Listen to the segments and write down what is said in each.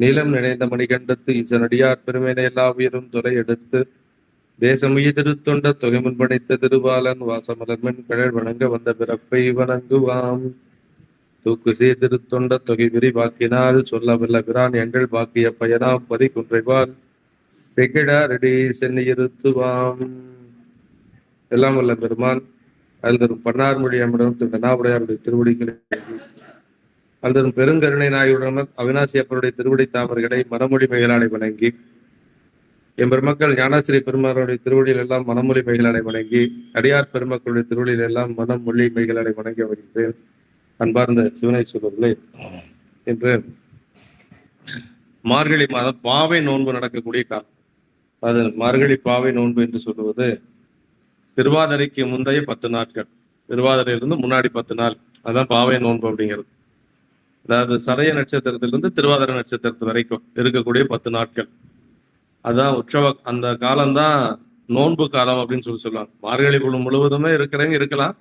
நீளம் நினைந்த மணிகண்டத்து இசனடியார் பெருமையினை எல்லா உயிரும் துறை எடுத்து தேசமுய திருத்தொண்ட தொகை முன்பணித்த திருபாலன் வாசமலர்மன் கழல் வணங்க வந்த பிறப்பை வணங்குவாம். தூக்கு சீ திருத்தொண்ட தொகை விரிவாக்கினால் சொல்லவல்ல பிரான் எங்கள் பாக்கிய பயனாம் பதி குன்றைவால் செகிடாரடி சென்னி இருத்துவாம். எல்லாம் வல்ல பெருமான் அல்தரும் பன்னார் மொழி அமிடம் திரு கண்ணாவுடையாருடைய திருவடிகளை. அல்லது பெருங்கருணை நாயுடன் அவினாசி அப்பருடைய திருவடி தாமர்களை மனமொழி மேலாளை வணங்கி எம்பெருமக்கள் ஞானாசிரி பெருமானுடைய திருவடியில் எல்லாம் மனமொழி மைகளாலை வணங்கி அடியார் பெருமக்களுடைய திருவடியில் எல்லாம் மனமொழி மொழி மைகளாலை வணங்கி வருகின்றேன் அன்பார்ந்த சிவனை சொல்வர்களே இன்று மார்கழி மாதம் பாவை நோன்பு நடக்கக்கூடிய காலம். அது மார்கழி பாவை நோன்பு என்று சொல்லுவது திருவாதிரைக்கு முந்தைய பத்து நாட்கள். திருவாதிரையிலிருந்து முன்னாடி பத்து நாள். அதான் பாவை நோன்பு அப்படிங்கிறது. அதாவது சதய நட்சத்திரத்திலிருந்து திருவாதிரை நட்சத்திரத்து வரைக்கும் இருக்கக்கூடிய பத்து நாட்கள். அதான் உற்சவ அந்த காலம்தான் நோன்பு காலம் அப்படின்னு சொல்லி சொல்லுவாங்க. மார்கழி குழு முழுவதுமே இருக்கிறவங்க இருக்கலாம்.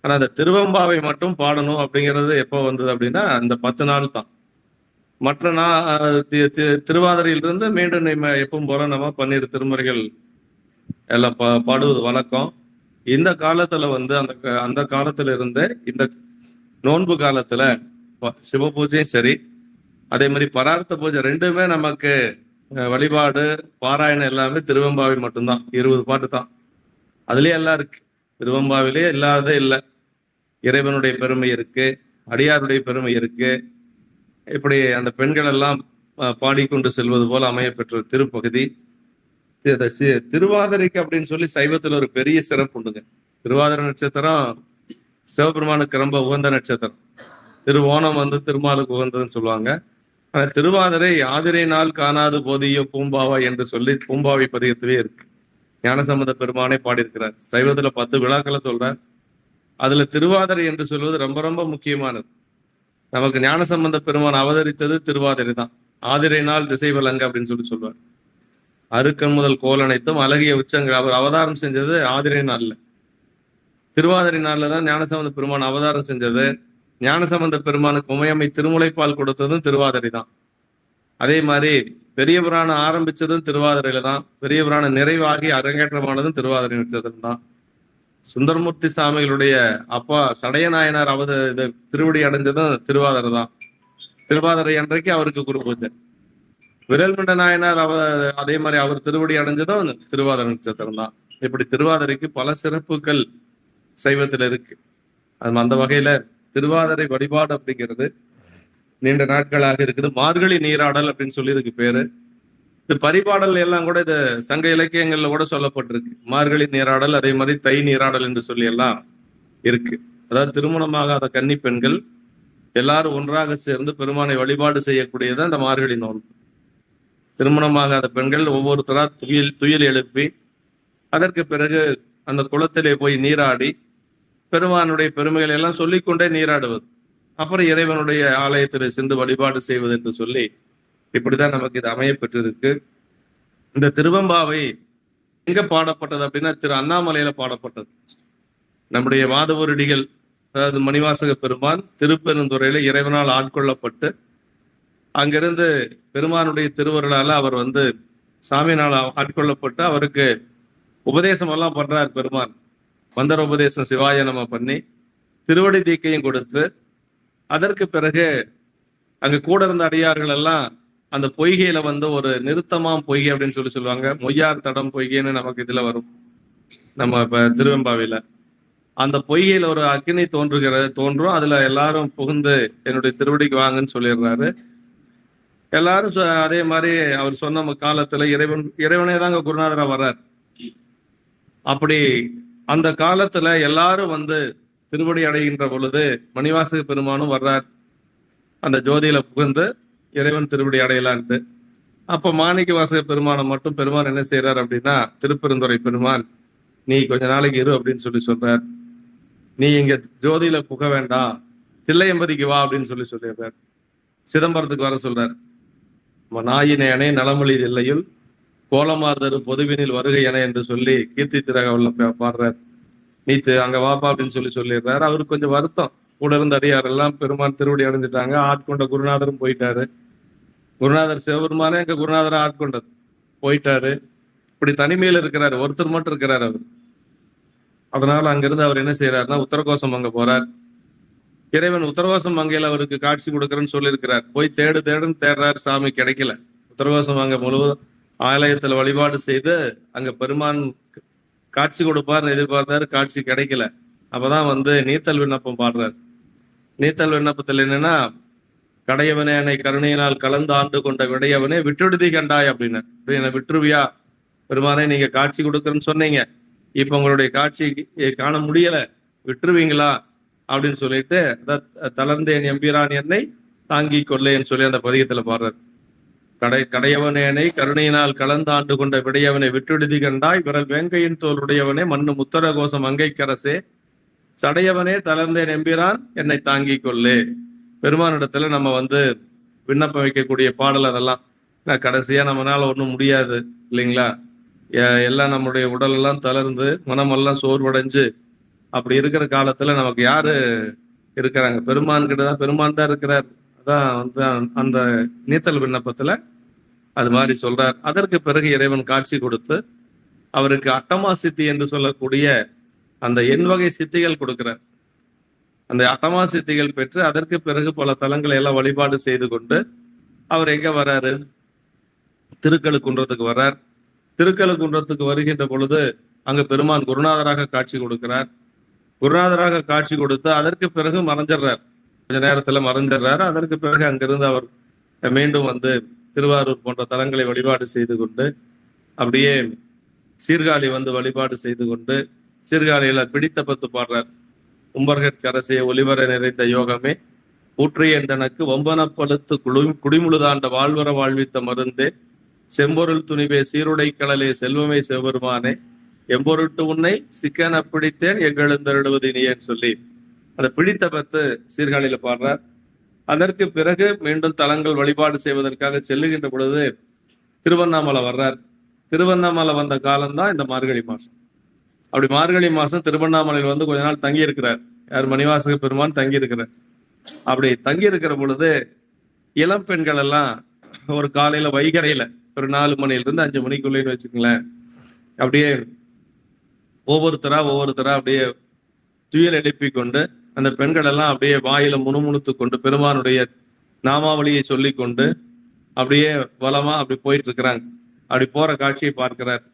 ஆனால் அந்த திருவம்பாவை மட்டும் பாடணும் அப்படிங்கிறது எப்போ வந்தது அப்படின்னா அந்த பத்து நாள் தான். மற்ற நா தி- திருவாதிரையிலிருந்து மீண்டும் நம்ம எப்பவும் போல நம்ம பன்னீர் திருமுறைகள் எல்லாம் பா பாடுவது வழக்கம். இந்த காலத்துல வந்து அந்த க- அந்த காலத்துல இருந்து இந்த நோன்பு காலத்துல சிவ பூஜையும் சரி. அதே மாதிரி பரார்த்த பூஜை ரெண்டுமே நமக்கு வழிபாடு பாராயணம் எல்லாமே திருவெம்பாவை மட்டும்தான். இருபது பாட்டு தான். அதுலயே எல்லாம் இருக்கு. திருவெம்பாவிலே இல்லாததே இல்லை. இறைவனுடைய பெருமை இருக்கு. அடியாருடைய பெருமை இருக்கு. இப்படி அந்த பெண்கள் எல்லாம் பாடிக்கொண்டு செல்வது போல அமையப்பெற்ற திருப்பகுதி. திருவாதிரைக்கு அப்படின்னு சொல்லி சைவத்துல ஒரு பெரிய சிறப்பு உண்டுங்க. திருவாதிரை நட்சத்திரம் சிவபெருமானுக்கு ரொம்ப உகந்த நட்சத்திரம். திருவோணம் வந்து திருமாலுக்கு உகந்ததுன்னு சொல்லுவாங்க. ஆனால் திருவாதிரை ஆதிரை நாள் காணாது போதிய பூம்பாவா என்று சொல்லி பூம்பாவை பதியத்திலே இருக்கு. ஞானசம்பந்த பெருமானே பாடியிருக்கிறார். சைவத்துல பத்து விழாக்களை சொல்றார். அதுல திருவாதிரை என்று சொல்வது ரொம்ப ரொம்ப முக்கியமானது. நமக்கு ஞானசம்பந்த பெருமான் அவதரித்தது திருவாதிரை தான். ஆதிரை நாள் திசை விலங்கு அப்படின்னு சொல்லி சொல்வார் அருக்கன் முதல் கோல் அனைத்தும் அழகிய உச்சங்கள். அவர் அவதாரம் செஞ்சது ஆதிரை நாள்ல. திருவாதிரை நாள்ல தான் ஞானசம்பந்த பெருமான் அவதாரம் செஞ்சது. ஞானசம்பந்த பெருமானுக்கு உமையம்மை திருமுலைப்பால் கொடுத்ததும் திருவாதிரை தான். அதே மாதிரி பெரிய புராணம் ஆரம்பிச்சதும் திருவாதிரையில தான். பெரிய புராணம் நிறைவாகி அரங்கேற்றமானதும் திருவாதிரை நட்சத்திரம் தான். சுந்தரமூர்த்தி சாமிகளுடைய அப்பா சடையநாயனார் அவத இது திருவடி அடைஞ்சதும் திருவாதிரை தான். திருவாதிரை அன்றைக்கு அவருக்கு குரு பூஜை. விரல்மண்ட நாயனார் அவ அதே மாதிரி அவர் திருவடி அடைஞ்சதும் திருவாதிரை நட்சத்திரம் தான். இப்படி திருவாதிரைக்கு பல சிறப்புகள் சைவத்தில் இருக்கு. அது அந்த வகையில திருவாதிரை வழிபாடு அப்படிங்கிறது நீண்ட நாட்களாக இருக்குது. மார்கழி நீராடல் அப்படின்னு சொல்லி இதுக்கு பேரு. இந்த பரிபாடல் எல்லாம் கூட இது சங்க இலக்கியங்கள்ல கூட சொல்லப்பட்டிருக்கு. மார்கழி நீராடல் அதே மாதிரி தை நீராடல் என்று சொல்லி எல்லாம் இருக்கு. அதாவது திருமணமாகாத கன்னி பெண்கள் எல்லாரும் ஒன்றாக சேர்ந்து பெருமானை வழிபாடு செய்யக்கூடியது அந்த மார்கழி நோன்பு. திருமணமாகாத பெண்கள் ஒவ்வொருத்தரா துயில் துயில் எழுப்பி அதற்கு பிறகு அந்த குளத்திலே போய் நீராடி பெருமானுடைய பெருமைகளை எல்லாம் சொல்லிக்கொண்டே நீராடுவது. அப்புறம் இறைவனுடைய ஆலயத்தில் சென்று வழிபாடு செய்வது என்று சொல்லி இப்படிதான் நமக்கு இது அமைய பெற்றிருக்கு. இந்த திருவம்பாவை எங்க பாடப்பட்டது அப்படின்னா திரு அண்ணாமலையில பாடப்பட்டது. நம்முடைய வாதவருடிகள் அதாவது மணிவாசக பெருமான் திருப்பெருந்துறையில இறைவனால் ஆட்கொள்ளப்பட்டு அங்கிருந்து பெருமானுடைய திருவருளால அவர் வந்து சாமியினால் ஆட்கொள்ளப்பட்டு அவருக்கு உபதேசம் எல்லாம் பண்றார் பெருமான். மந்திர உபதேசம் சிவாய நம்ம பண்ணி திருவடி தீக்கையும் கொடுத்து அதற்கு பிறகு அங்க கூட இருந்த அடியார்கள் எல்லாம் அந்த பொய்கையில வந்து ஒரு நிறுத்தமாம் பொய்கை அப்படின்னு சொல்லி சொல்லுவாங்க. மொய்யார் தடம் பொய்கைன்னு நமக்கு இதுல வரும். நம்ம இப்ப திருவெம்பாவில. அந்த பொய்கையில ஒரு அக்கினி தோன்றுகிறது தோன்றும். அதுல எல்லாரும் புகுந்து என்னுடைய திருவடிக்கு வாங்கன்னு சொல்லிடுறாரு. எல்லாரும் அதே மாதிரி அவர் சொன்ன காலத்துல இறைவன் இறைவனே தாங்க குருநாதரா வர்றார். அப்படி அந்த காலத்துல எல்லாரும் வந்து திருவடி அடைகின்ற பொழுது மணிவாசக பெருமானும் வர்றார். அந்த ஜோதியில புகுந்து இறைவன் திருவடி அடையலான்ட்டு. அப்ப மாணிக்க வாசக பெருமானை மட்டும் பெருமான் என்ன செய்யறார் அப்படின்னா திருப்பெருந்துறை பெருமான் நீ கொஞ்ச நாளைக்கு இரு அப்படின்னு சொல்லி சொல்றார். நீ இங்க ஜோதியில புக வேண்டாம். தில்லையம்பதிக்கு வா அப்படின்னு சொல்லி சொல்லிடுறார். சிதம்பரத்துக்கு வர சொல்றார். நாயினேனே நலமொழி இல்லையுள் கோலமார்தரு பொதுவினில் வருகை என என்று சொல்லி கீர்த்தி திரக பாடுறார் பாடுறாரு. நீத்து அங்க வாப்பா அப்படின்னு சொல்லி சொல்லிடுறாரு. அவருக்கு கொஞ்சம் வருத்தம். கூட இருந்த அடியார் எல்லாம் பெருமான் திருவடி அடைஞ்சிட்டாங்க ஆட்கொண்ட குருநாதரும் போயிட்டாரு. குருநாதர் சிவபெருமானே எங்க குருநாதரை ஆட்கொண்டது. போயிட்டாரு. இப்படி தனிமையில் இருக்கிறாரு. ஒருத்தர் மட்டும் இருக்கிறாரு அவர். அதனால அங்கிருந்து அவர் என்ன செய்யறாருன்னா உத்தரகோசம் அங்க போறார். இறைவன் உத்தரவாசம் மங்கையில் அவருக்கு காட்சி கொடுக்கறேன்னு சொல்லியிருக்கிறார். போய் தேடு தேடுன்னு தேடுறாரு. சாமி கிடைக்கல. உத்தரவாசம் மங்கை முழுவதும் ஆலயத்துல வழிபாடு செய்து அங்க பெருமான் காட்சி கொடுப்பார்னு எதிர்பார்த்தாரு காட்சி கிடைக்கல. அப்பதான் வந்து நீத்தல் விண்ணப்பம் பாடுறாரு. நீத்தல் விண்ணப்பத்தில் என்னன்னா கடையவனே என்னை கருணையினால் கலந்து ஆண்டு கொண்ட விடையவனே விட்டுடுதி கண்டாய் அப்படின்னு. என்ன விட்டுருவியா? பெருமானே நீங்க காட்சி கொடுக்குறேன்னு சொன்னீங்க. இப்ப உங்களுடைய காட்சி காண முடியல. விட்டுருவீங்களா? அப்படின்னு சொல்லிட்டு தளர்ந்தேன் எம்பிரான் என்னை தாங்கி கொள்ளேன்னு சொல்லி அந்த பதிகத்துல பாடுறார். கடை கடையவனேனை கருணையினால் கலந்து ஆண்டு கொண்ட விடையவனை விட்டுடுதி கண்டாய். விரல் வேங்கையின் தோளுடையவனே மண்ணு முத்தர கோசம் அங்கைக்கரசே. சடையவனே தளர்ந்தேன் எம்பிரான் என்னை தாங்கி கொள்ளே. பெருமானிடத்துல நம்ம வந்து விண்ணப்பம் வைக்கக்கூடிய பாடல் அதெல்லாம் நான் கடைசியா நம்மனால ஒண்ணும் முடியாது இல்லைங்களா? எல்லாம் நம்முடைய உடல் எல்லாம் தளர்ந்து மனமெல்லாம் சோர்வடைஞ்சு அப்படி இருக்கிற காலத்துல நமக்கு யாரு இருக்கிறாங்க? பெருமான் கிட்டதான் பெருமான் தான் இருக்கிறார். அதான் வந்து அந்த நீத்தல் விண்ணப்பத்துல அது மாதிரி சொல்றார். அதற்கு பிறகு இறைவன் காட்சி கொடுத்து அவருக்கு அட்டமா சித்தி என்று சொல்லக்கூடிய அந்த எண் வகை சித்திகள் கொடுக்கிறார். அந்த அட்டமா சித்திகள் பெற்று அதற்கு பிறகு பல தலங்களை எல்லாம் வழிபாடு செய்து கொண்டு அவர் எங்க வராரு? திருக்கழுக்குன்றத்துக்கு வர்றார் திருக்கழுக்குன்றத்துக்கு வருகின்ற பொழுது அங்க பெருமான் குருநாதராக காட்சி கொடுக்கிறார். குருநாதராக காட்சி கொடுத்து அதற்கு பிறகு மறைஞ்சிடுறார். கொஞ்ச நேரத்துல மறைஞ்சிடுறாரு. அதற்கு பிறகு அங்கிருந்து அவர் மீண்டும் வந்து திருவாரூர் போன்ற தலங்களை வழிபாடு செய்து கொண்டு அப்படியே சீர்காழி வந்து வழிபாடு செய்து கொண்டு சீர்காழியில பிடித்த பத்து பாடுறார் உம்பர்கட்கரசே ஒளிவர நிறைந்த யோகமே. ஊற்றிய தனக்கு ஒம்பனப்பழுத்து குழு குடிமுழுதாண்ட வாழ்வர வாழ்வித்த மருந்தே. செம்பொருள் துணிவே சீருடை கடலே செல்வமே சிவபெருமானே எம்பொருட்டு உன்னை சிக்கன பிடித்தேன் எங்கெழுந்தருடுவது நீன்னு சொல்லி. அந்த பிடித்த பத்து சீர்காழியில பாடுறார். அதற்கு பிறகு மீண்டும் தலங்கள் வழிபாடு செய்வதற்காக செல்லுகின்ற பொழுது திருவண்ணாமலை வர்றார். திருவண்ணாமலை வந்த காலம்தான் இந்த மார்கழி மாசம். அப்படி மார்கழி மாசம் திருவண்ணாமலையில் வந்து கொஞ்ச நாள் தங்கி இருக்கிறார் யார் மணிவாசக பெருமான் தங்கி இருக்கிறார் அப்படி தங்கி இருக்கிற பொழுது இளம் பெண்கள் எல்லாம் ஒரு காலையில வைகரையில ஒரு நாலு மணில அஞ்சு மணிக்குள்ளேன்னு வச்சுக்கோங்களேன். அப்படியே ஒவ்வொருத்தரா ஒவ்வொருத்தரா அப்படியே துயல் எழுப்பி கொண்டு அந்த பெண்கள் எல்லாம் அப்படியே வாயில முணுமுணுத்து கொண்டு பெருமானுடைய நாமாவளியை சொல்லி கொண்டு அப்படியே வளமா அப்படி போயிட்டு இருக்கிறாங்க அப்படி போற காட்சியை பார்க்கிறார்.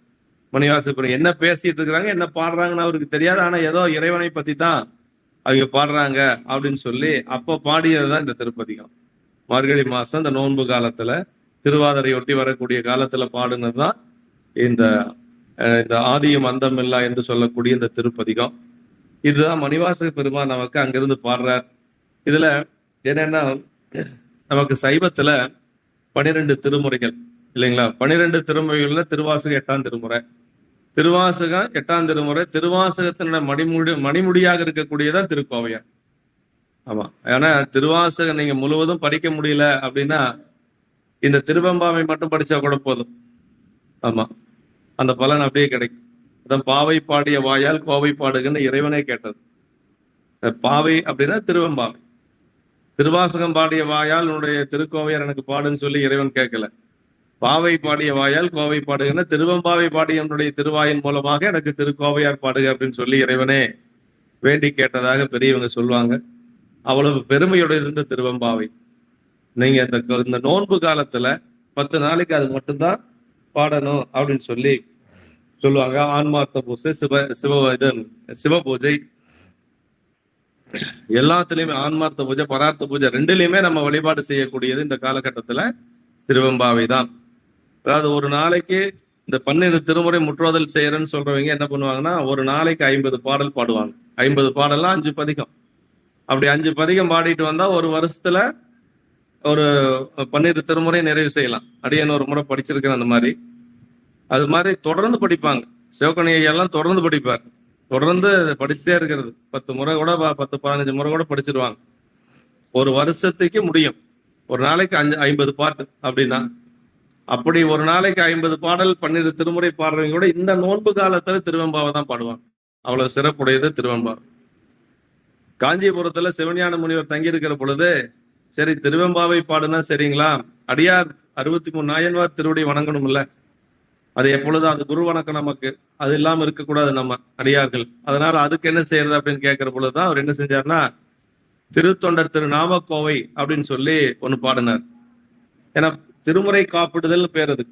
மணிவாசபுரம் என்ன பேசிட்டு இருக்கிறாங்க என்ன பாடுறாங்கன்னு அவருக்கு தெரியாது. ஆனா ஏதோ இறைவனை பத்தி தான் அவங்க பாடுறாங்க அப்படின்னு சொல்லி அப்போ பாடியதுதான் இந்த திருப்பதிகம். மார்கழி மாசம் இந்த நோன்பு காலத்துல திருவாதிரை ஒட்டி வரக்கூடிய காலத்துல பாடுனதுதான் இந்த இந்த ஆதியும் அந்தம் இல்லா என்று சொல்லக்கூடிய இந்த திருப்பதிகம். இதுதான் மணிவாசக பெருமான் நமக்கு அங்கிருந்து பாடுறார். இதுல என்னன்னா நமக்கு சைவத்துல பனிரெண்டு திருமுறைகள் இல்லைங்களா? பனிரெண்டு திருமுறைகள்ல திருவாசகம் எட்டாம் திருமுறை. திருவாசகம் எட்டாம் திருமுறை திருவாசகத்தின மணிமுடி மணிமுடியாக இருக்கக்கூடியதான் திருக்கோவையார் ஆமா. ஏன்னா திருவாசகம் நீங்க முழுவதும் படிக்க முடியல அப்படின்னா இந்த திருவெம்பாவை மட்டும் படிச்சா கூட போதும். ஆமா. அந்த பலன் அப்படியே கிடைக்கும். அதான் பாவை பாடிய வாயால் கோவை பாடுகன்னு இறைவனே கேட்டது. பாவை அப்படின்னா திருவம்பாவை. திருவாசகம் பாடிய வாயால் உன்னுடைய திருக்கோவையார் எனக்கு பாடுன்னு சொல்லி இறைவன் கேட்கல. பாவை பாடிய வாயால் கோவை பாடுகன்னு திருவம்பாவை பாடிய என்னுடைய திருவாயின் மூலமாக எனக்கு திருக்கோவையார் பாடுக அப்படின்னு சொல்லி இறைவனே வேண்டி கேட்டதாக பெரியவங்க சொல்லுவாங்க. அவ்வளவு பெருமையுடையது இந்த திருவம்பாவை. நீங்க இந்த இந்த நோன்பு காலத்துல பத்து நாளைக்கு அது மட்டும்தான் பாடணும் அப்படின்னு சொல்லி சொல்லுவாங்க. ஆன்மார்த்த பூசை சிவ சிவ இது சிவ பூஜை. எல்லாத்துலயுமே ஆன்மார்த்த பூஜை பரார்த்த பூஜை ரெண்டுலயுமே நம்ம வழிபாடு செய்யக்கூடியது இந்த காலகட்டத்துல திருவெம்பாவை தான். அதாவது ஒரு நாளைக்கு இந்த பன்னிரு திருமுறை முற்றோதல் செய்யறேன்னு சொல்றவங்க என்ன பண்ணுவாங்கன்னா ஒரு நாளைக்கு ஐம்பது பாடல் பாடுவாங்க. ஐம்பது பாடல்லாம் அஞ்சு பதிகம். அப்படி அஞ்சு பதிகம் பாடிட்டு வந்தா ஒரு வருஷத்துல ஒரு பன்னிரு திருமுறை நிறைவு செய்யலாம். அடியன் ஒரு முறை படிச்சிருக்கிறேன் அந்த மாதிரி. அது மாதிரி தொடர்ந்து படிப்பாங்க. சிவகணி ஐயெல்லாம் தொடர்ந்து படிப்பார் தொடர்ந்து படிச்சுட்டே இருக்கிறது. பத்து முறை கூட பத்து பதினஞ்சு முறை கூட படிச்சிருவாங்க. ஒரு வருஷத்துக்கு முடியும். ஒரு நாளைக்கு அஞ்சு ஐம்பது பாட்டு அப்படின்னா. அப்படி ஒரு நாளைக்கு ஐம்பது பாடல் பன்னிரு திருமுறை பாடுறவங்க கூட இந்த நோன்பு காலத்துல திருவெம்பாவை தான் பாடுவாங்க. அவ்வளவு சிறப்புடையது திருவெம்பாவை காஞ்சிபுரத்துல சிவஞான முனிவர் தங்கி இருக்கிற பொழுது சரி திருவெம்பாவை பாடுனா சரிங்களா? அடியார் அறுபத்தி மூணு நாயன்வார் திருவடி வணங்கணும்ல. அது எப்பொழுதும் அது குரு வணக்கம் நமக்கு. அது இல்லாம இருக்கக்கூடாது நம்ம அடியார்கள். அதனால அதுக்கு என்ன செய்யறது அப்படின்னு கேட்கிற பொழுதுதான் அவர் என்ன செஞ்சாருன்னா திருத்தொண்டர் திரு நாமக்கோவை அப்படின்னு சொல்லி ஒன்று பாடினார். ஏன்னா திருமுறை காப்பிடுதல்னு பேர் அது.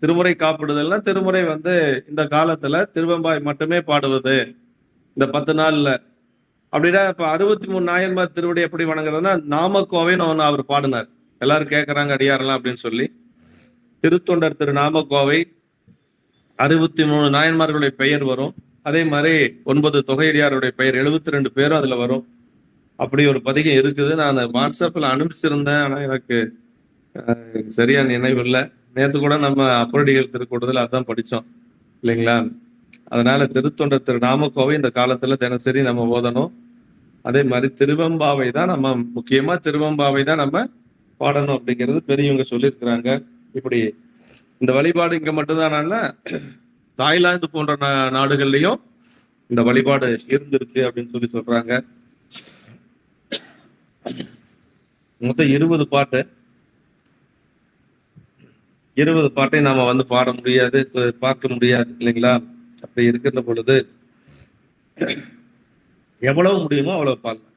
திருமுறை காப்பிடுதல்னா திருமுறை வந்து இந்த காலத்துல திருவெம்பாய் மட்டுமே பாடுவது. இந்த பத்து நாள்ல. அப்படின்னா இப்ப அறுபத்தி மூணு நாயன்மார் திருவடி எப்படி வணங்குறதுன்னா நாமக்கோவைன்னு ஒன்று அவர் பாடினார். எல்லாரும் கேட்கறாங்க அடியாரெல்லாம் அப்படின்னு சொல்லி. திருத்தொண்டர் திரு நாமக்கோவை அறுபத்தி மூணு நாயன்மார்களுடைய பெயர் வரும். அதே மாதிரி ஒன்பது தொகையடியாருடைய பெயர் எழுபத்தி ரெண்டு பேரும் அதுல வரும். அப்படி ஒரு பதிகம் இருக்குது. நான் வாட்ஸ்அப்ல அனுப்பிச்சிருந்தேன். ஆனா எனக்கு சரியா நினைவு இல்லை நேத்து கூட நம்ம அப்பரடிகள் திருக்கூட்டத்தில் அதான் படித்தோம். இல்லைங்களா? அதனால திருத்தொண்டர் திரு நாமக்கோவை இந்த காலத்துல தினசரி நம்ம ஓதணும். அதே மாதிரி திருவம்பாவை தான் நம்ம முக்கியமா திருவெம்பாவை தான் நம்ம பாடணும் அப்படிங்கிறது பெரியவங்க சொல்லியிருக்கிறாங்க. இப்படி இந்த வழிபாடு இங்க மட்டும்தான் தாய்லாந்து போன்ற நா- நாடுகள்லயும் இந்த வழிபாடு இருந்திருக்கு அப்படின்னு சொல்லி சொல்றாங்க. மொத்தம் இருபது பாட்டு. இருபது பாட்டை நாம வந்து பாட முடியாது பார்க்க முடியாது இல்லைங்களா? அப்படி இருக்கிற பொழுது எவ்வளவு முடியுமோ அவ்வளவு பாடலாம்.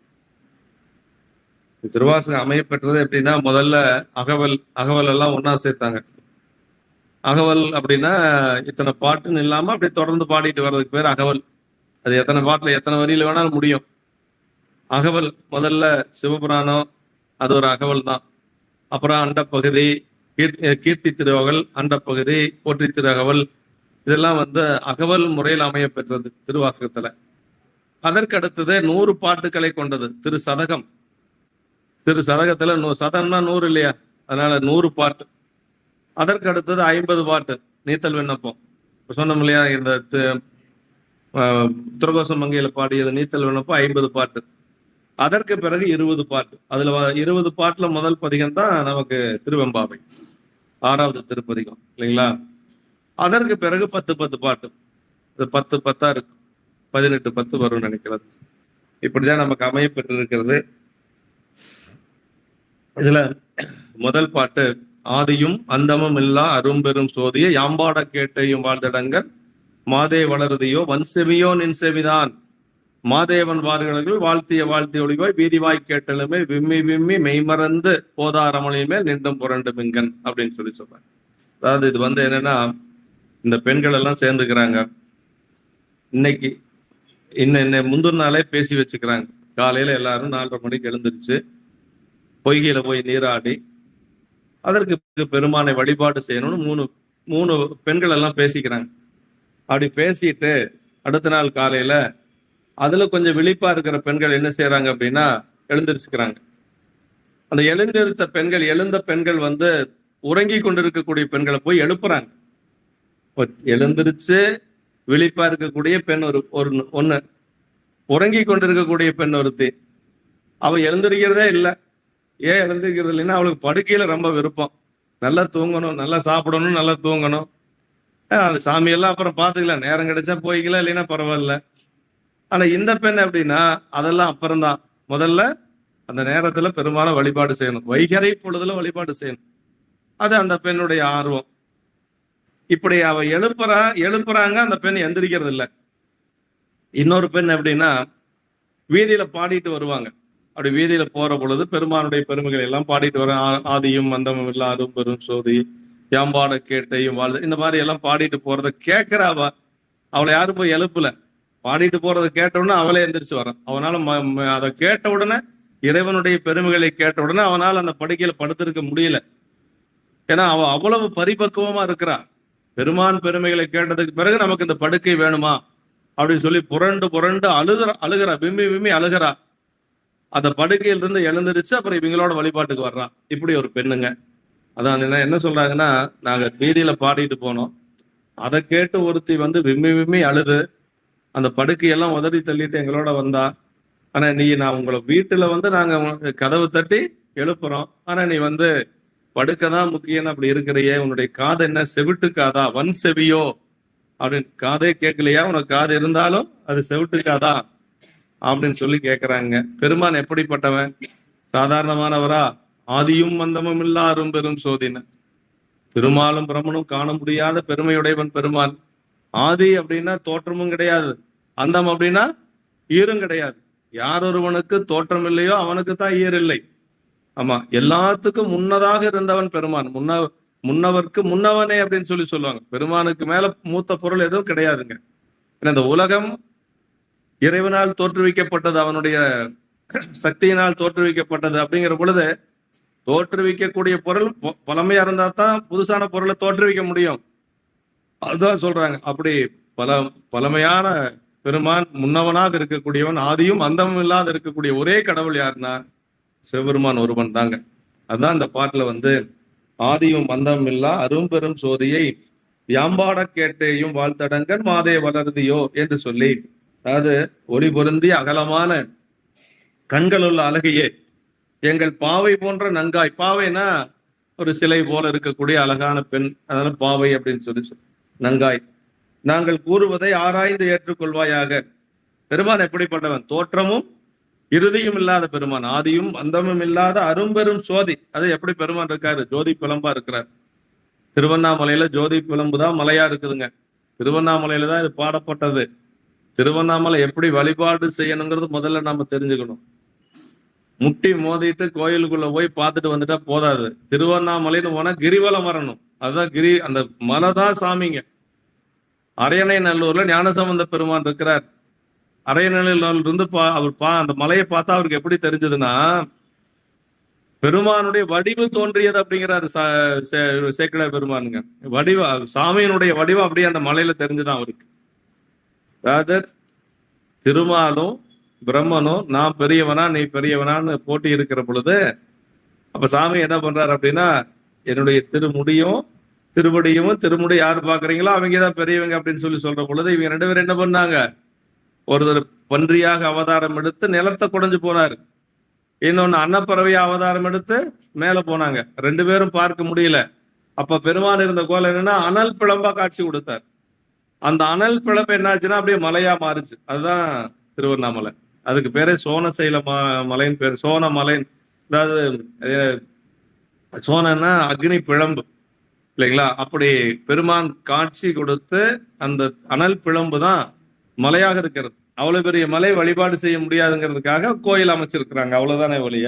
திருவாசகம் அமைய பெற்றது எப்படின்னா முதல்ல அகவல் அகவல் எல்லாம் ஒன்னா சேர்த்தாங்க. அகவல் அப்படின்னா இத்தனை பாட்டுன்னு இல்லாம அப்படியே தொடர்ந்து பாடிட்டு வர்றதுக்கு பேர் அகவல். அது எத்தனை பாட்டுல எத்தனை வரியில வேணாலும் முடியும். அகவல் முதல்ல சிவபுராணம் அது ஒரு அகவல் தான். அப்புறம் அண்டப்பகுதி கீர்த்தி கீர்த்தி திருவகல் அண்டப்பகுதி போற்றி திரு அகவல் இதெல்லாம் வந்து அகவல் முறையில் அமைய பெற்றது திருவாசகத்துல. அதற்கு அடுத்தது நூறு பாட்டுகளை கொண்டது திரு சதகம் திரு சதகத்துல நூ சதம்னா நூறு இல்லையா? அதனால நூறு பாட்டு. அதற்கு அடுத்தது ஐம்பது பாட்டு நீத்தல் விண்ணப்பம். சொன்னோம் இல்லையா இந்த ஆஹ் துரகோசம் மங்கையில பாடியது நீத்தல் விண்ணப்பம் ஐம்பது பாட்டு. அதற்கு பிறகு இருபது பாட்டு. அதுல இருபது பாட்டுல முதல் பதிகம் தான் நமக்கு திருவெம்பாவை. ஆறாவது திருப்பதிகம் இல்லைங்களா? அதற்கு பிறகு பத்து பத்து பாட்டு. இது பத்து பத்தா இருக்கு. பதினெட்டு பத்து வரும் நினைக்கிறது. இப்படிதான் நமக்கு அமைய இதுல முதல் பாட்டு ஆதியும் அந்தமும் இல்லா அரும்பெரும் சோதிய யாம்பாட கேட்டையும் வாழ்தடங்கர் மாதே வளருதியோ வன்செவியோ நின் செவிதான். மாதேவன் வார்களுக்கு வாழ்த்திய வாழ்த்தி ஒளிவாய் வீதிவாய் கேட்டலுமே விம்மி விம்மி மெய்மறந்து போதாரமணியின் மேல் நின்றும் புரண்டு மிங்கன் அப்படின்னு சொல்லி சொல்றாங்க அதாவது இது வந்து என்னன்னா இந்த பெண்கள் எல்லாம் சேர்ந்துக்கிறாங்க. இன்னைக்கு இன்ன இன்ன முந்தின நாளே பேசி வச்சுக்கிறாங்க. காலையில எல்லாரும் நாலரை மணிக்கு எழுந்திருச்சு பொய்கையில போய் நீராடி அதற்கு பெருமானை வழிபாடு செய்யணும்னு மூணு மூணு பெண்கள் எல்லாம் பேசிக்கிறாங்க. அப்படி பேசிட்டு அடுத்த நாள் காலையில அதுல கொஞ்சம் விழிப்பா இருக்கிற பெண்கள் என்ன செய்யறாங்க அப்படின்னா எழுந்திருச்சுக்கிறாங்க. அந்த எழுந்திருத்த பெண்கள் எழுந்த பெண்கள் வந்து உறங்கி கொண்டிருக்கக்கூடிய பெண்களை போய் எழுப்புறாங்க. எழுந்திருச்சு விழிப்பா இருக்கக்கூடிய பெண் ஒரு ஒரு ஒன்னு உறங்கி கொண்டிருக்கக்கூடிய பெண் ஒருத்தி. அவ எழுந்திருக்கிறதே இல்லை. ஏன் எழுந்திருக்கிறது இல்லைன்னா அவளுக்கு படுக்கையில ரொம்ப விருப்பம். நல்லா தூங்கணும் நல்லா சாப்பிடணும் நல்லா தூங்கணும். அந்த சாமியெல்லாம் அப்புறம் பார்த்துக்கலாம். நேரம் கிடைச்சா போய்க்கலாம் இல்லைன்னா பரவாயில்ல. ஆனா இந்த பெண் அப்படின்னா அதெல்லாம் அப்புறம்தான். முதல்ல அந்த நேரத்துல பெரும்பாலும் வழிபாடு செய்யணும். வைகரை பொழுதுல வழிபாடு செய்யணும். அது அந்த பெண்ணுடைய ஆர்வம். இப்படி அவ எழுப்புறா எழுப்புறாங்க அந்த பெண் எந்திரிக்கிறது இல்லை இன்னொரு பெண் எப்படின்னா வீதியில பாடிட்டு வருவாங்க. அப்படி வீதியில போற பொழுது பெருமானுடைய பெருமைகள் எல்லாம் பாடிட்டு வர ஆதியும் மந்தமும் இல்ல அரும் பெரும் சோதி யாம்பாட கேட்டையும் வாழ்ந்து இந்த மாதிரி எல்லாம் பாடிட்டு போறத கேட்கிறாவ அவளை யாரும் போய் எழுப்பல. பாடிட்டு போறதை கேட்ட உடனே அவளே எந்திரிச்சு வரான் அவனால ம- அதை கேட்ட உடனே இறைவனுடைய பெருமைகளை கேட்ட உடனே அவனால் அந்த படுக்கையில படுத்திருக்க முடியல. ஏன்னா அவ அவ்வளவு பரிபக்குவமா இருக்கிறா. பெருமான் பெருமைகளை கேட்டதுக்கு பிறகு நமக்கு இந்த படுக்கை வேணுமா? அப்படின்னு சொல்லி புரண்டு புரண்டு அழுகுற அழுகிறா விம்மி விம்மி அழுகிறா. அந்த படுக்கையில இருந்து எழுந்திருச்சு அப்புறம் இவங்களோட வழிபாட்டுக்கு வர்றான். இப்படி ஒரு பெண்ணுங்க. அதான் என்ன என்ன சொல்றாங்கன்னா நாங்க வீதியில பாடிட்டு போனோம். அதை கேட்டு ஒருத்தி வந்து விம்மி விம்மி அழுது. அந்த படுக்கையெல்லாம் உதறி தள்ளிட்டு எங்களோட வந்தா. ஆனா நீ நான் உங்களை வீட்டுல வந்து நாங்க கதவு தட்டி எழுப்புறோம். ஆனா நீ வந்து படுக்கை தான் முக்கியம் அப்படி இருக்கிறையே. உன்னுடைய காது என்ன? செவிட்டு காதா? வன் செவியோ அப்படின்னு காதே கேட்கலையா? உனக்கு காது இருந்தாலும் அது செவிட்டு காதா? அப்படின்னு சொல்லி கேட்கறாங்க பெருமான் எப்படிப்பட்டவன்? சாதாரணமானவரா? ஆதியும் மந்தமும் இல்லா அரும்பெரும் சோதின திருமாலும் பிரம்மனும் காண முடியாத பெருமையுடையவன் பெருமான். ஆதி அப்படின்னா தோற்றமும் கிடையாது. அந்தம் அப்படின்னா ஈரும் கிடையாது. யார் ஒருவனுக்கு தோற்றம் இல்லையோ அவனுக்கு தான் ஈர் இல்லை. ஆமா எல்லாத்துக்கும் முன்னதாக இருந்தவன் பெருமான். முன்ன முன்னவர்க்கு முன்னவனே அப்படின்னு சொல்லி சொல்லுவாங்க. பெருமானுக்கு மேல மூத்த பொருள் எதுவும் கிடையாதுங்க. ஏன்னா இந்த உலகம் இறைவனால் தோற்றுவிக்கப்பட்டது அவனுடைய சக்தியினால் தோற்றுவிக்கப்பட்டது அப்படிங்கிற பொழுது தோற்றுவிக்கக்கூடிய பொருள் பழமையா இருந்தா தான் புதுசான பொருளை தோற்றுவிக்க முடியும். அதுதான் சொல்றாங்க. அப்படி பல பழமையான பெருமான் முன்னவனாக இருக்கக்கூடியவன் ஆதியும் அந்தமும் இல்லாத இருக்கக்கூடிய ஒரே கடவுள் யாருன்னா சிவபெருமான் ஒருவன் தாங்க. அதுதான் இந்த பாட்டுல வந்து ஆதியும் அந்தமும் இல்லா அரும்பெரும் சோதியை யாம்பாட கேட்டேயும் வாழ்த்தடங்கன் மாதே வளருதியோ என்று சொல்லி அதாவது ஒளி பொருந்திய அகலமான கண்கள் உள்ள அழகையே எங்கள் பாவை போன்ற நங்காய் பாவைனா ஒரு சிலை போல இருக்கக்கூடிய அழகான பெண் அதனால பாவை அப்படின்னு சொல்லி சொல்லி நங்காய். நாங்கள் கூறுவதை ஆராய்ந்து ஏற்றுக்கொள்வாயாக. பெருமான் எப்படிப்பட்டவன்? தோற்றமும் இறுதியும் இல்லாத பெருமான் ஆதியும் அந்தமும் இல்லாத அரும்பெரும் சோதி. அது எப்படி பெருமான் இருக்காரு? ஜோதி பிளம்பா இருக்கிறார். திருவண்ணாமலையில ஜோதி பிளம்பு தான் மலையா இருக்குதுங்க. திருவண்ணாமலையில தான் இது பாடப்பட்டது. திருவண்ணாமலை எப்படி வழிபாடு செய்யணுங்கிறது முதல்ல நம்ம தெரிஞ்சுக்கணும். முட்டி மோதிட்டு கோயிலுக்குள்ள போய் பார்த்துட்டு வந்துட்டா போதாது. திருவண்ணாமலைன்னு போனா கிரிவலம் வரணும். அதுதான் கிரி அந்த மலை தான் சாமிங்க. அரையணை நல்லூர்ல ஞானசம்பந்த பெருமான் இருக்கிறார். அரையணையில் இருந்து பா அவர் பா அந்த மலையை பார்த்தா அவருக்கு எப்படி தெரிஞ்சதுன்னா பெருமானுடைய வடிவு தோன்றியது அப்படிங்கிறாரு சா- சே- சேக்கிழார் பெருமானுங்க. வடிவ சாமியினுடைய வடிவம் அப்படியே அந்த மலையில தெரிஞ்சுதான் அவருக்கு. அதாவது திருமாலும் பிரம்மனும் நான் பெரியவனா நீ பெரியவனான்னு போட்டி இருக்கிற பொழுது அப்ப சாமி என்ன பண்றாரு அப்படின்னா என்னுடைய திருமுடியும் திருவடியும் திருமுடி யார் பாக்குறீங்களோ அவங்க தான் பெரியவங்க அப்படின்னு சொல்லி சொல்ற பொழுது இவங்க ரெண்டு பேரும் என்ன பண்ணாங்க? ஒருத்தர் பன்றியாக அவதாரம் எடுத்து நிலத்தை குடைஞ்சு போனார். இன்னொன்னு அன்னப்பறவையா அவதாரம் எடுத்து மேல போனாங்க. ரெண்டு பேரும் பார்க்க முடியல. அப்ப பெருமான் இருந்த கோலம் என்னன்னா அனல் பிளம்பா காட்சி கொடுத்தார். அந்த அனல் பிளம்பு என்னாச்சுன்னா அப்படியே மலையா மாறுச்சு. அதுதான் திருவண்ணாமலை. அதுக்கு பேரே சோனசைல ம மலைன்னு பேர். சோன மலைன்னு அதாவது சோனன்னா அக்னி பிழம்பு இல்லைங்களா? அப்படி பெருமான் காட்சி கொடுத்து அந்த அனல் பிழம்பு தான் மலையாக இருக்கிறது. அவ்வளவு பெரிய மலை வழிபாடு செய்ய முடியாதுங்கிறதுக்காக கோயில் அமைச்சிருக்கிறாங்க. அவ்வளவுதானே ஒழிய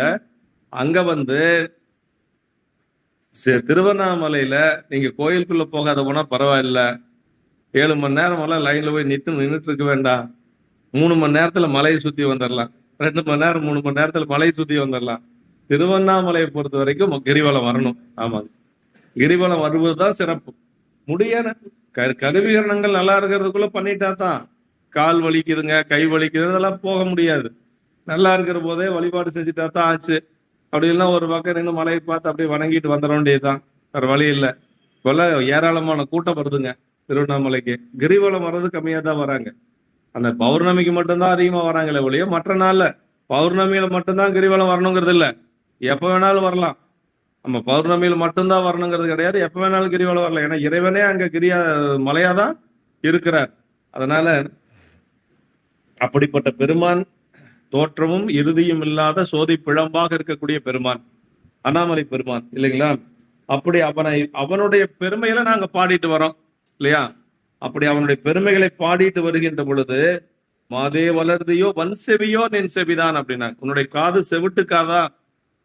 அங்க வந்து திருவண்ணாமலையில நீங்க கோயிலுக்குள்ள போகாத போனா பரவாயில்ல. ஏழு மணி நேரம் எல்லாம் லைன்ல போய் நித்து நின்றுட்டு இருக்க வேண்டாம். மூணு மணி நேரத்துல மலையை சுத்தி வந்துடலாம் ரெண்டு மணி நேரம் மூணு மணி நேரத்துல மலையை சுத்தி வந்துடலாம் திருவண்ணாமலையை பொறுத்த வரைக்கும் கிரிவலம் வரணும். ஆமாங்க கிரிவலம் வருவதுதான் சிறப்பு. முடியாது க கருவிகரணங்கள் நல்லா இருக்கிறதுக்குள்ள பண்ணிட்டா தான். கால் வலிக்குதுங்க கை வலிக்குது இதெல்லாம் போக முடியாது. நல்லா இருக்கிற போதே வழிபாடு செஞ்சுட்டா தான் ஆச்சு. அப்படி இல்லைன்னா ஒரு பக்கம் நின்று மலையை பார்த்து அப்படியே வணங்கிட்டு வந்துட வேண்டியதுதான். வேற வழி இல்லை. இப்போல்லாம் ஏராளமான கூட்டம் வருதுங்க. திருவண்ணாமலைக்கு. கிரிவலம் வர்றது கம்மியா தான் வராங்க. அந்த பௌர்ணமிக்கு மட்டும்தான் அதிகமா வராங்களே ஒழிய மற்ற நாள்ல பௌர்ணமியில மட்டும்தான் கிரிவலம் வரணுங்கிறது இல்ல. எப்ப வேணாலும் வரலாம். நம்ம பௌர்ணமியில மட்டும்தான் வரணுங்கிறது கிடையாது. எப்ப வேணாலும் கிரிவலம் வரலாம். ஏன்னா இறைவனே அங்க கிரியா மலையாதான் இருக்கிறார். அதனால அப்படிப்பட்ட பெருமான் தோற்றமும் இறுதியும் இல்லாத சோதி பிழம்பாக இருக்கக்கூடிய பெருமான். அண்ணாமலை பெருமான். இல்லைங்களா? அப்படி அவனை அவனுடைய பெருமையில நாங்க பாடிட்டு வரோம் இல்லையா? அப்படி அவனுடைய பெருமைகளை பாடிட்டு வருகின்ற பொழுது மாதே வளர்தியோ வன் செவியோ நின் செவிதான் அப்படின்னா உன்னுடைய காது செவிட்டு காதா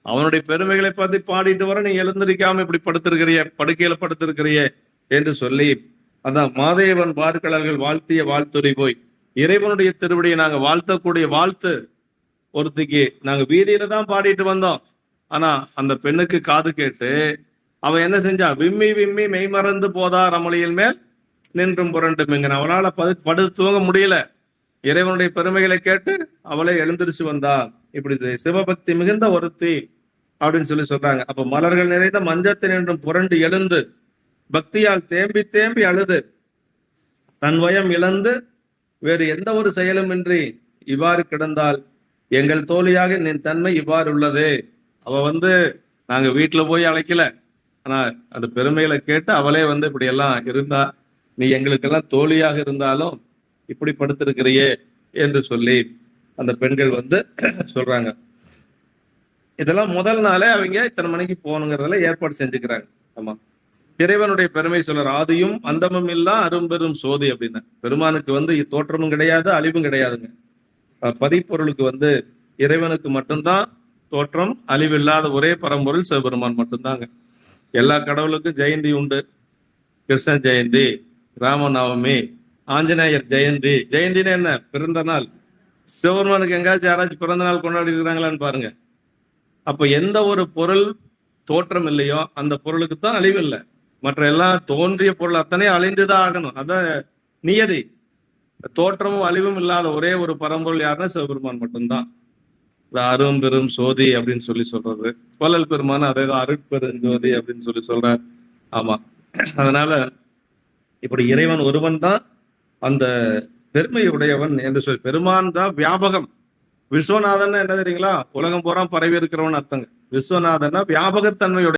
அவனுடைய பெருமைகளை பத்தி பாடிட்டு வர நீ எழுந்திருக்காம இப்படி படுத்திருக்கிறிய படுக்கையில படுத்திருக்கிறிய என்று சொல்லி அதான் மாதேவன் பார்க்கலர்கள் வாழ்த்திய வாழ்த்துறை போய் இறைவனுடைய திருவடியை நாங்க வாழ்த்தக்கூடிய வாழ்த்து ஒருத்திக்கு நாங்க வீதியில தான் பாடிட்டு வந்தோம். ஆனா அந்த பெண்ணுக்கு காது கேட்டு அவ என்ன செஞ்சா விம்மி விம்மி மெய் மறந்து போதா ரமளியின் மேல்? நின்றும் புரண்டும் அவளால படு படுத்து தூங்க முடியல. இறைவனுடைய பெருமைகளை கேட்டு அவளே எழுந்திருச்சு வந்தாள் இப்படி சிவபக்தி மிகுந்த ஒருத்தி அப்படின்னு சொல்லி சொல்றாங்க. அப்ப மலர்கள் நிறைந்த மஞ்சத்தை நின்றும் புரண்டு எழுந்து பக்தியால் தேம்பி தேம்பி அழுது தன் வயம் இழந்து வேறு எந்த ஒரு செயலுமின்றி இவ்வாறு கிடந்தால் எங்கள் தோழியாக நின் தன்மை இவ்வாறு உள்ளது. அவ வந்து நாங்க வீட்டுல போய் அழைக்கல. ஆனா அந்த பெருமையில கேட்டு அவளே வந்து இப்படி எல்லாம் இருந்தா நீ எங்களுக்கெல்லாம் தோழியாக இருந்தாலும் இப்படி படுத்திருக்கிறியே என்று சொல்லி அந்த பெண்கள் வந்து சொல்றாங்க. இதெல்லாம் முதல் நாளே அவங்க இத்தனை மணிக்கு போகணுங்கிறதுல ஏற்பாடு செஞ்சுக்கிறாங்க. ஆமா. இறைவனுடைய பெருமை சொல்ற ஆதியும் அந்தமும் இல்லா அரும்பெரும் சோதி அப்படின்னு. பெருமானுக்கு வந்து தோற்றமும் கிடையாது அழிவும் கிடையாதுங்க. பதிப்பொருளுக்கு வந்து இறைவனுக்கு மட்டும்தான் தோற்றம் அழிவில்லாத ஒரே பரம்பொருள் சிவபெருமான் மட்டும்தாங்க. எல்லா கடவுளுக்கும் ஜெயந்தி உண்டு. கிருஷ்ண ஜெயந்தி ராமநவமி ஆஞ்சநேயர் ஜெயந்தி. ஜெயந்தின்னு என்ன? பிறந்த நாள். சிவபெருமானுக்கு எங்கேயாச்சும் யாராச்சும் பிறந்த நாள் கொண்டாடி இருக்கிறாங்களான்னு பாருங்க. அப்ப எந்த ஒரு பொருள் தோற்றம் இல்லையோ அந்த பொருளுக்கு தான் அழிவு இல்லை. மற்ற எல்லாம் தோன்றிய பொருள் அத்தனை அழிந்துதான் ஆகணும். அதான் நியதி. தோற்றமும் அழிவும் இல்லாத ஒரே ஒரு பரம்பொருள் யாருன்னா சிவபெருமான் மட்டும்தான். இந்த அரும் பெரும் சோதி அப்படின்னு சொல்லி சொல்றது. கோலல் பெருமான அதே தான் அருட்பெருஞ்சோதி அப்படின்னு சொல்லி சொல்றார். ஆமா. அதனால இப்படி இறைவன் ஒருவன் தான் அந்த பெருமை உடையவன் என்று சொல்லி பெருமான் தான் வியாபகம். விஸ்வநாதன் என்ன தெரியுங்களா? உலகம் பூரா பரவி இருக்கிறவன் அர்த்தங்க. விஸ்வநாதன்னா வியாபகத்தன்மையுடைய